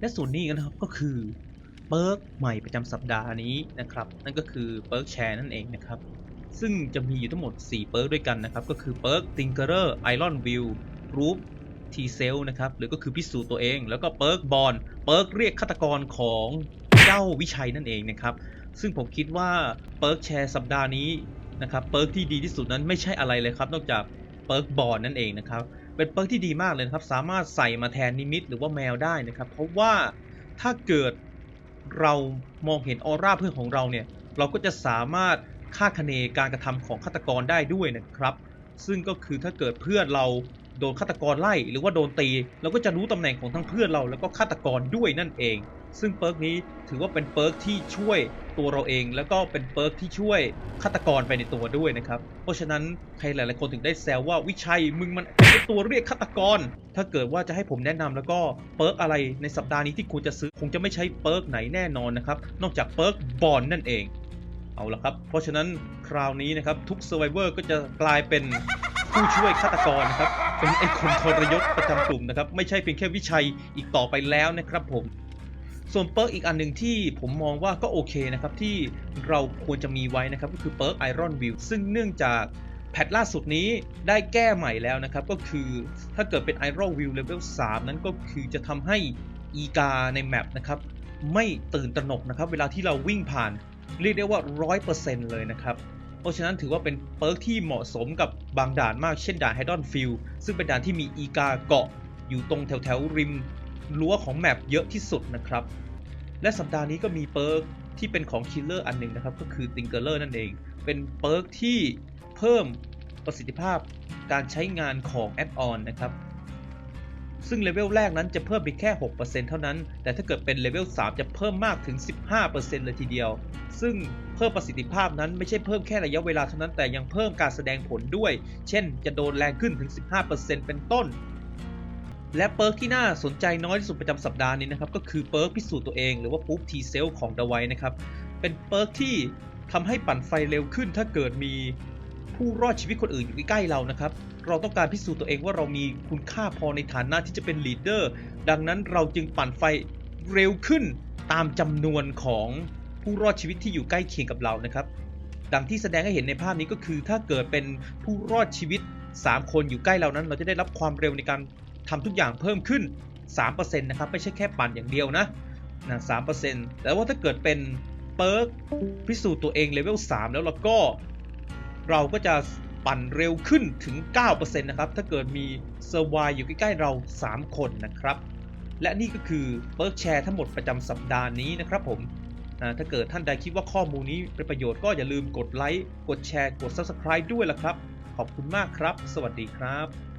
และส่วนนี้นะครับก็คือเปิร์กใหม่ประจำสัปดาห์นี้นะครับ นั่นก็คือเปิร์กแชร์นั่นเองนะครับ ซึ่งจะมีอยู่ทั้งหมด 4 เปิร์กด้วยกันนะครับ ก็คือเปิร์ก Tinkerer Iron Will Proof T Cell นะครับ หรือก็คือพิสูจน์ตัวเอง แล้วก็เปิร์กบอลเปิร์กเรียกฆาตกรของเจ้าวิชัยนั่นเองนะครับ ซึ่งผมคิดว่าเปิร์กแชร์สัปดาห์นี้นะครับเปิร์กที่ดีที่สุดนั้นไม่ใช่อะไรเลยครับ นอกจากเปิร์กบอลนั่นเองนะครับ เป็นเปิร์กที่ดีมากเลยนะครับ สามารถใส่มาแทนนิมิตหรือว่าแมวได้นะครับ เพราะว่าถ้าเกิดเรามองเห็นออร่าเพื่อนของเราเนี่ย เราก็จะสามารถคาดคะเนการกระทำของฆาตกรได้ด้วยนะครับ ซึ่งก็คือถ้าเกิดเพื่อนเราโดนฆาตกรไล่หรือว่าโดนตี เราก็จะรู้ตำแหน่งของทั้งเพื่อนเราแล้วก็ฆาตกรด้วยนั่นเอง ซึ่งเปิร์กนี้ถือว่าเป็นเปิร์กที่ช่วยตัวเราเอง แล้วก็เป็นเปิร์กที่ช่วยฆาตกรไปในตัวด้วยนะครับ เพราะฉะนั้นใครหลายๆคนถึงได้แซวว่าวิชัยมึงมันเป็นตัวเรียกฆาตกร ถ้าเกิดว่าจะให้ผมแนะนำแล้วก็เปิร์กอะไรในสัปดาห์นี้ที่ควรจะซื้อคงจะไม่ใช่เปิร์กไหนแน่นอนนะครับ นอกจากเปิร์กบอลนั่นเอง เอาละครับ เพราะฉะนั้นคราวนี้นะครับทุกเซอร์ไวเวอร์ก็จะกลายเป็นผู้ช่วยฆาตกรนะครับเป็นไอ้คนทรยศประจำกลุ่มนะครับ ไม่ใช่เพียงแค่วิชัยอีกต่อไปแล้วนะครับผม ส่วนเปิร์กอีกอันหนึ่งที่ผมมองว่าก็โอเคนะครับ ที่เราควรจะมีไว้นะครับ ก็คือเปิร์กไอรอนวิวซึ่งเนื่องจากแพทล่าสุดนี้ได้แก้ใหม่แล้วนะครับ ก็คือถ้าเกิดเป็น Iron View Level 3 นั้นก็คือจะทำให้อีกาในแมปนะครับ ไม่ตื่นตระหนกนะครับ เวลาที่เราวิ่งผ่านเรียกได้ว่า 100%เลยนะครับ เพราะฉะนั้นถือว่าเป็นเปิร์กที่เหมาะสมกับบางด่านมากเช่นด่านไฮดอนฟิลซึ่งเป็นด่านที่มีอีกาเกาะอยู่ตรงแถวแถวๆริม รั้วของแมปเยอะที่สุดนะครับ และสัปดาห์นี้ก็มีเปิร์กที่เป็นของคิลเลอร์อันหนึ่งนะครับ ก็คือติงเกอร์เลอร์นั่นเอง เป็นเปิร์กที่เพิ่มประสิทธิภาพการใช้งานของแอดออนนะครับ ซึ่งเลเวลแรกนั้นจะเพิ่มไปแค่ 6%เท่านั้น แต่ถ้าเกิดเป็นเลเวล3 จะเพิ่มมากถึง 15%เลยทีเดียว ซึ่งเพิ่มประสิทธิภาพนั้นไม่ใช่เพิ่มแค่ระยะเวลาเท่านั้น แต่ยังเพิ่มการแสดงผลด้วย เช่น จะโดนแรงขึ้นถึง 15%เป็นต้น และเปิร์กที่น่าสนใจน้อยที่สุดประจำสัปดาห์นี้นะครับก็คือเปิร์กพิสูจน์ตัวเองหรือว่าปุ๊บทีเซลของดาไวนะครับเป็นเปิร์กที่ทำให้ปั่นไฟเร็วขึ้น ถ้าเกิดมีผู้รอดชีวิตคนอื่นอยู่ใกล้เรานะครับ เราต้องการพิสูจน์ตัวเองว่าเรามีคุณค่าพอในฐานะที่จะเป็นลีดเดอร์ ดังนั้นเราจึงปั่นไฟเร็วขึ้นตามจำนวนของผู้รอดชีวิตที่อยู่ใกล้เคียงกับเรานะครับ ดังที่แสดงให้เห็นในภาพนี้ก็คือ ถ้าเกิดเป็นผู้รอดชีวิต 3 คนอยู่ใกล้เรานั้น เราจะได้รับความเร็วในการ ทำทุกอย่างเพิ่มขึ้น 3%นะครับไม่ใช่แค่ปั่นอย่างเดียวนะนะ3%แต่ว่าถ้าเกิดเป็นเปิร์กพิสูจน์ตัวเองเลเวล3แล้วเราก็ เราก็จะปั่นเร็วขึ้นถึง 9%นะครับ ถ้าเกิดมีเซอร์ไวอยู่ใกล้ ๆ เรา 3 คนนะครับ และนี่ก็คือเปิร์กแชร์ทั้งหมดประจำสัปดาห์นี้นะครับผมอ่าถ้าเกิดท่านใดคิดว่าข้อมูลนี้เป็นประโยชน์ก็อย่าลืมกดไลค์ กดแชร์ กด Subscribe ด้วยล่ะครับ ขอบคุณมากครับ สวัสดีครับ